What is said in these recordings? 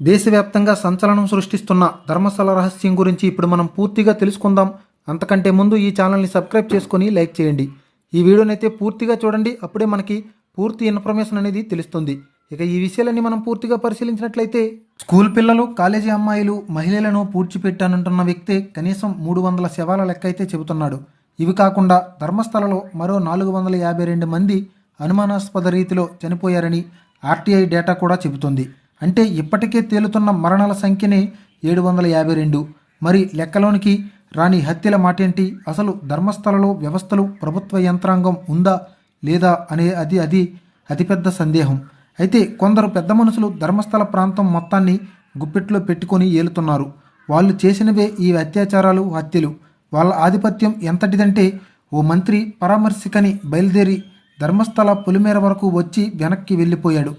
దేశవ్యాప్తంగా సంచలనం సృష్టిస్తున్న ధర్మస్థల రహస్యం గురించి ఇప్పుడు మనం పూర్తిగా తెలుసుకుందాం. అంతకంటే ముందు ఈ ఛానల్ని సబ్స్క్రైబ్ చేసుకొని లైక్ చేయండి. ఈ వీడియోనైతే పూర్తిగా చూడండి. అప్పుడే మనకి పూర్తి ఇన్ఫర్మేషన్ అనేది తెలుస్తుంది. ఇక ఈ విషయాలన్నీ మనం పూర్తిగా పరిశీలించినట్లయితే స్కూల్ పిల్లలు కాలేజీ అమ్మాయిలు మహిళలను పూడ్చిపెట్టానంటున్న వ్యక్తే కనీసం మూడు వందల శవాల లెక్క అయితే చెబుతున్నాడు. ఇవి కాకుండా ధర్మస్థలలో మరో నాలుగు వందల యాభై రెండు మంది అనుమానాస్పద రీతిలో చనిపోయారని ఆర్టీఐ డేటా కూడా చెబుతుంది. అంటే ఇప్పటికే తేలుతున్న మరణాల సంఖ్యనే ఏడు వందల యాభై రెండు. మరి లెక్కలోనికి రాని హత్యల మాటేంటి? అసలు ధర్మస్థలలో వ్యవస్థలు ప్రభుత్వ యంత్రాంగం ఉందా లేదా అనే అది అది అతిపెద్ద సందేహం. అయితే కొందరు పెద్ద మనుషులు ధర్మస్థల ప్రాంతం మొత్తాన్ని గుప్పెట్లో పెట్టుకొని ఏలుతున్నారు. వాళ్ళు చేసినవే ఈ అత్యాచారాలు హత్యలు. వాళ్ళ ఆధిపత్యం ఎంతటిదంటే ఓ మంత్రి పరామర్శికని బయలుదేరి ధర్మస్థల పొలిమేర వరకు వచ్చి వెనక్కి వెళ్ళిపోయాడు.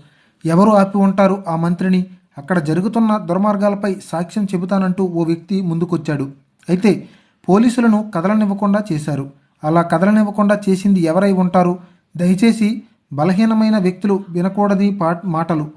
ఎవరు ఆపి ఉంటారు ఆ మంత్రిని? అక్కడ జరుగుతున్న దుర్మార్గాలపై సాక్ష్యం చెబుతానంటూ ఓ వ్యక్తి ముందుకొచ్చాడు. అయితే పోలీసులను కదలనివ్వకుండా చేశారు. అలా కదలనివ్వకుండా చేసింది ఎవరై ఉంటారు? దయచేసి బలహీనమైన వ్యక్తులు వినకూడని పా మాటలు.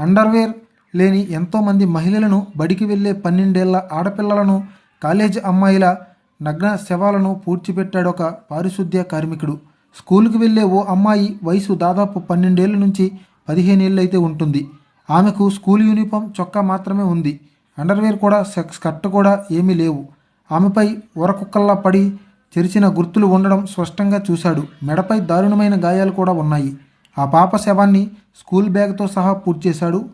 అండర్వేర్ లేని ఎంతోమంది మహిళలను బడికి వెళ్ళే పన్నెండేళ్ళ ఆడపిల్లలను కాలేజ్ అమ్మాయిల నగ్న శవాలను పూడ్చిపెట్టాడు ఒక పారిశుద్ధ్య కార్మికుడు. స్కూల్కి వెళ్ళే ఓ అమ్మాయి వయసు దాదాపు పన్నెండేళ్ళ నుంచి పదిహేనేళ్ళు అయితే ఉంటుంది. ఆమెకు స్కూల్ యూనిఫామ్ చొక్కా మాత్రమే ఉంది. అండర్వేర్ కూడా స్కర్ట్ కూడా ఏమీ లేవు. ఆమెపై ఊరకుక్కల్లా పడి తెరిచిన గుర్తులు ఉండడం స్పష్టంగా చూశాడు. మెడపై దారుణమైన గాయాలు కూడా ఉన్నాయి. ఆ పాప శవాన్ని స్కూల్ బ్యాగ్తో సహా పూర్తి చేశాడు